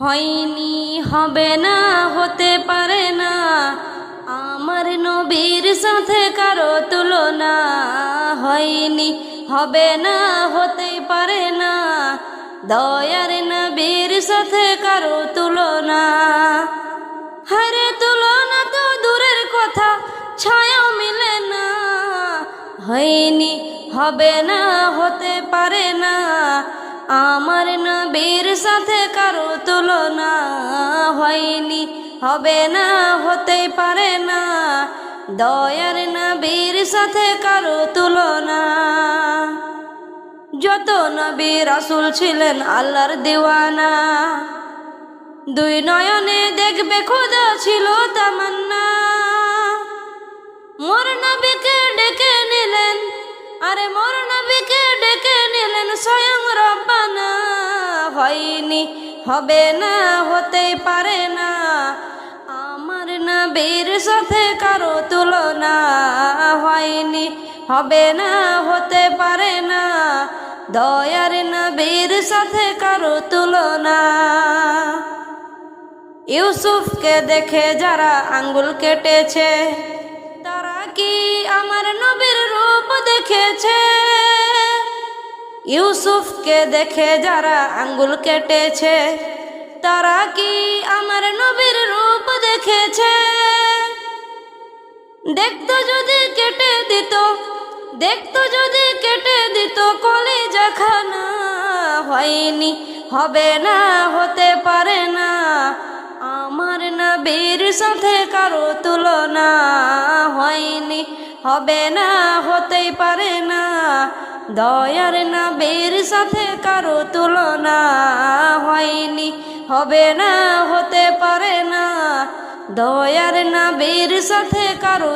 হয়নি, হবে না, হতে পারে না। আমার নবীর সাথে কারও তুলনা হয়নি, হবে না, হতে পারে না। দয়ার নবীর সাথে কারও তুলনা। হরে তুলনা তো দূরের কথা ছায়া মিলে না। হয়নি, হবে না, হতে পারে না। আমার নবীর সাথে কারও তুলনা হয়নি, হবে না, হতে পারে না। দয়ার নবীর সাথে কারও তুলনা। যত নবী রাসুল ছিলেন আল্লাহর দিওয়ানা। দুই নয়নে দেখবে খোদা ছিল তামান্না। মোর নবীকে ডেকে হয়নি, হবে না, হতে পারে না। আমার নবীর সাথে কারও তুলনা হয়নি, হবে না, হতে পারে না। দয়ার নবীর সাথে কারও তুলনা। ইউসুফকে দেখে যারা আঙ্গুল কেটেছে, তারা কি আমার নবীর রূপ দেখেছে? ইউসুফকে দেখে যারা আঙ্গুল কেটেছে, তারা কি আমার নবীর রূপ দেখেছে? দেখতো যদি কেটে দিত, দেখতো যদি কেটে দিত, কলিজা খানা হয়নি, হবে না, হতে পারে না। আমার নবীর সাথে কারও তুলনা হয়নি, হবে না, হতেই পারে না দয়ার না বের সাথে কারও তুলনা হয়নি, হবে না, হতে পারে না। দয়ার নবীর সাথে কারও